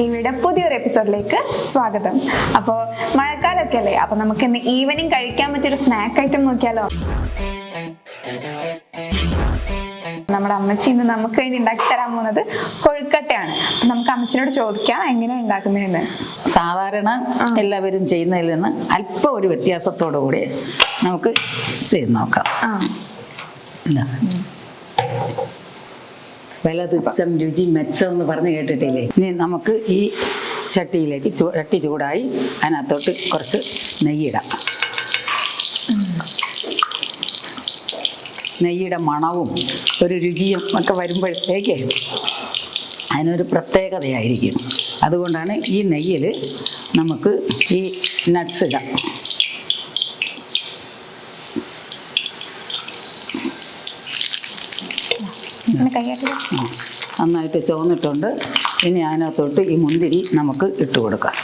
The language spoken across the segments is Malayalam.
സംസാരം ടി വിയുടെ പുതിയൊരു എപ്പിസോഡിലേക്ക് സ്വാഗതം. അപ്പോൾ മഴക്കാലമൊക്കെ അല്ലേ അപ്പോൾ നമുക്ക് ഇന്ന് ഈവനിങ് കഴിക്കാൻ പറ്റിയൊരു സ്നാക്ക് ഐറ്റം നോക്കിയാലോ? നമ്മുടെ അമ്മച്ചി ഇന്ന് നമുക്ക് വേണ്ടി ഉണ്ടാക്കി തരാൻ പോകുന്നത് കൊഴുക്കട്ടയാണ്. അപ്പൊ നമുക്ക് അമ്മച്ചിനോട് ചോദിക്കാം എങ്ങനെയാണ് ഉണ്ടാക്കുന്നതെന്ന്. സാധാരണ എല്ലാവരും ചെയ്യുന്നതിൽ നിന്ന് അല്പം ഒരു വ്യത്യാസത്തോടു കൂടി നമുക്ക് ചെയ്ത് നോക്കാം. ആ. വില രുചി മെച്ചം എന്ന് പറഞ്ഞ് കേട്ടിട്ടില്ലേ? ഇനി നമുക്ക് ഈ ചട്ടിയിലേക്ക് ചട്ടി ചൂടായി അതിനകത്തോട്ട് കുറച്ച് നെയ്യിടാം. നെയ്യുടെ മണവും ഒരു രുചിയും ഒക്കെ വരുമ്പോഴത്തേക്ക് അതിനൊരു പ്രത്യേകതയായിരിക്കും. അതുകൊണ്ടാണ് ഈ നെയ്യിൽ നമുക്ക് ഈ നട്ട്സ് ഇടാം. നന്നായിട്ട് ചുവന്നിട്ടുണ്ട്. ഇനി അതിനകത്തോട്ട് ഈ മുന്തിരി നമുക്ക് ഇട്ട് കൊടുക്കാം.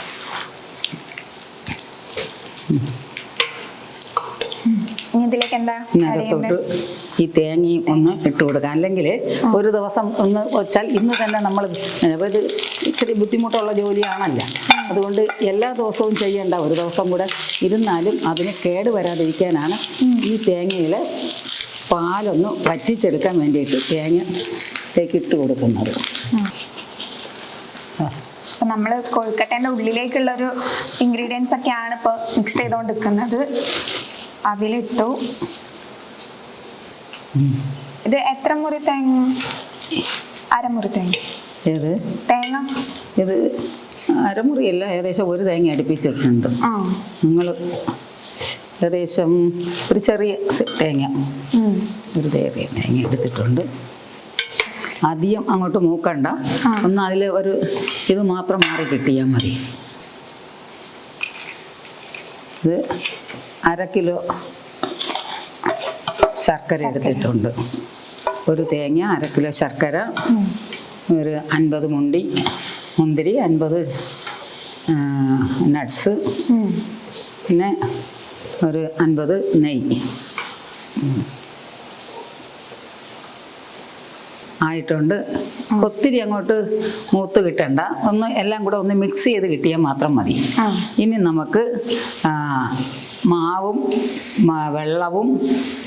ഇതിനകത്തോട്ട് ഈ തേങ്ങയും ഒന്ന് ഇട്ട് കൊടുക്കാം. അല്ലെങ്കിൽ ഒരു ദിവസം ഒന്ന് വെച്ചാൽ ഇന്ന് തന്നെ നമ്മൾ ഒരു ഇച്ചിരി ബുദ്ധിമുട്ടുള്ള ജോലിയാണല്ല. അതുകൊണ്ട് എല്ലാ ദിവസവും ചെയ്യേണ്ട ഒരു ദിവസം കൂടെ ഇരുന്നാലും അതിന് കേട് വരാതിരിക്കാനാണ് ഈ തേങ്ങയിൽ പാലൊന്ന് വറ്റിച്ചെടുക്കാൻ വേണ്ടിയിട്ട് തേങ്ങ ഇട്ട് കൊടുക്കുന്നത്. നമ്മൾ കൊഴുക്കട്ടേന്റെ ഉള്ളിലേക്കുള്ള ഒരു ഇൻഗ്രീഡിയൻസ് ഒക്കെയാണ് ഇപ്പൊ മിക്സ് ചെയ്തുകൊണ്ടിരിക്കുന്നത് അതിലിട്ടു. ഇത് എത്ര മുറി തേങ്ങ? അരമുറി തേങ്ങ. ഏത്? തേങ്ങ? ഇത് അരമുറിയല്ല ഏകദേശം ഒരു തേങ്ങ അടുപ്പിച്ചിട്ടുണ്ട്. നിങ്ങൾ ഏകദേശം ഒരു ചെറിയ തേങ്ങ. ഒരു തേങ്ങ തേങ്ങ എടുത്തിട്ടുണ്ട്. അധികം അങ്ങോട്ട് മൂക്കണ്ട. ഒന്ന് അതിൽ ഒരു ഇത് മാത്രം മാറി കിട്ടിയാൽ മതി. ഇത് അര കിലോ ശർക്കര എടുത്തിട്ടുണ്ട്. ഒരു തേങ്ങ അര കിലോ ശർക്കര ഒരു അൻപത് മുണ്ടി മുന്തിരി അൻപത് നട്ട്സ് പിന്നെ ഒരു അൻപത് നെയ്യ് ആയിട്ടുണ്ട്. ഒത്തിരി അങ്ങോട്ട് മൂത്ത് കിട്ടണ്ട. ഒന്ന് എല്ലാം കൂടെ ഒന്ന് മിക്സ് ചെയ്ത് കിട്ടിയാൽ മാത്രം മതി. ഇനി നമുക്ക് മാവും വെള്ളവും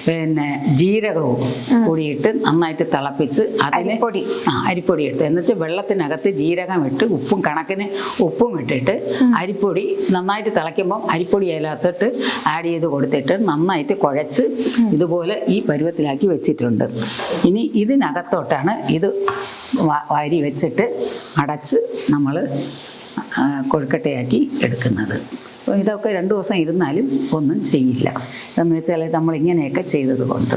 പിന്നെ ജീരകവും കൂടിയിട്ട് നന്നായിട്ട് തിളപ്പിച്ച് അതിന് പൊടി ആ അരിപ്പൊടി ഇട്ട്. എന്നുവെച്ചാൽ വെള്ളത്തിനകത്ത് ജീരകം ഇട്ട് ഉപ്പും കണക്കിന് ഉപ്പും ഇട്ടിട്ട് അരിപ്പൊടി നന്നായിട്ട് തിളയ്ക്കുമ്പം അരിപ്പൊടി അതിനകത്തിട്ട് ആഡ് ചെയ്ത് കൊടുത്തിട്ട് നന്നായിട്ട് കുഴച്ച് ഇതുപോലെ ഈ പരുവത്തിലാക്കി വെച്ചിട്ടുണ്ട്. ഇനി ഇതിനകത്തോട്ടാണ് ഇത് വാരി വെച്ചിട്ട് അടച്ച് നമ്മൾ കൊഴുക്കട്ടയാക്കി എടുക്കുന്നത്. അപ്പോൾ ഇതൊക്കെ രണ്ട് ദിവസം ഇരുന്നാലും ഒന്നും ചെയ്യില്ല. എന്ന് വെച്ചാൽ നമ്മൾ ഇങ്ങനെയൊക്കെ ചെയ്തത് കൊണ്ട്.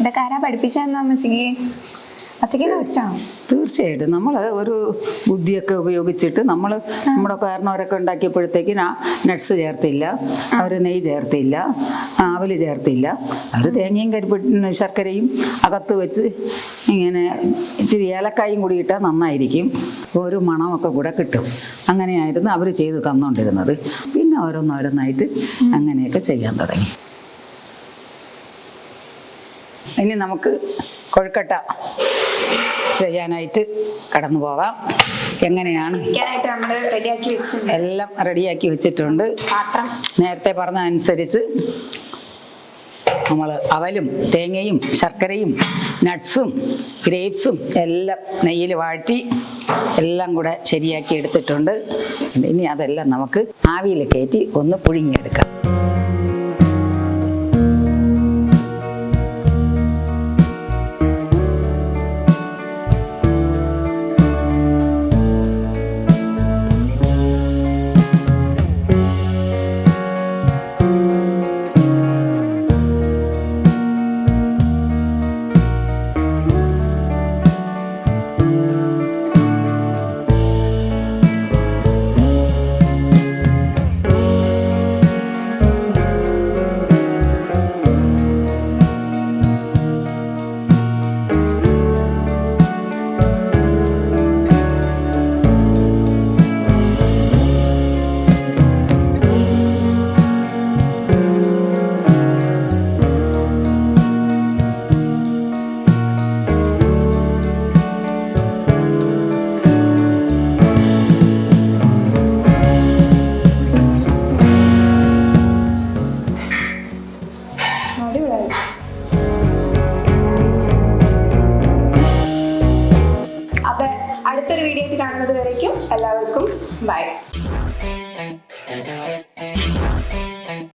ഇതൊക്കെ ആരാ പഠിപ്പിച്ചതെന്ന് അമ്മച്ചിക്ക്? അച്ഛക്ക് പഠിച്ചാണോ തീർച്ചയായിട്ടും. നമ്മൾ ഒരു ബുദ്ധിയൊക്കെ ഉപയോഗിച്ചിട്ട് നമ്മൾ നമ്മുടെ കാരണവരൊക്കെ ഉണ്ടാക്കിയപ്പോഴത്തേക്ക് നട്ട്സ് ചേർത്തില്ല അവർ നെയ്യ് ചേർത്തില്ല ആവൽ ചേർത്തില്ല. അവർ തേങ്ങയും കരിപ്പ ശർക്കരയും അകത്ത് വെച്ച് ഇങ്ങനെ ഇച്ചിരി ഏലക്കായും കൂടി ഇട്ടാൽ നന്നായിരിക്കും. ഒരു മണമൊക്കെ കൂടെ കിട്ടും. അങ്ങനെയായിരുന്നു അവർ ചെയ്ത് തന്നുകൊണ്ടിരുന്നത് പിന്നെ ഓരോന്നോരോന്നായിട്ട് അങ്ങനെയൊക്കെ ചെയ്യാൻ തുടങ്ങി. ഇനി നമുക്ക് കൊഴുക്കട്ട ചെയ്യാനായിട്ട് കടന്നു പോകാം. എങ്ങനെയാണ്? എല്ലാം റെഡിയാക്കി വെച്ചിട്ടുണ്ട്. പാത്രം. നേരത്തെ പറഞ്ഞ അനുസരിച്ച് നമ്മൾ അവലും തേങ്ങയും ശർക്കരയും നട്ട്സും ഗ്രേപ്സും എല്ലാം നെയ്യിൽ വാട്ടി എല്ലാം കൂടെ ശരിയാക്കി എടുത്തിട്ടുണ്ട്. ഇനി അതെല്ലാം നമുക്ക് ആവിയിൽ കയറ്റി ഒന്ന് പുഴുങ്ങിയെടുക്കാം. വീഡിയോയിലേക്ക് കാണുന്നത് വരയ്ക്കും എല്ലാവർക്കും ബൈ.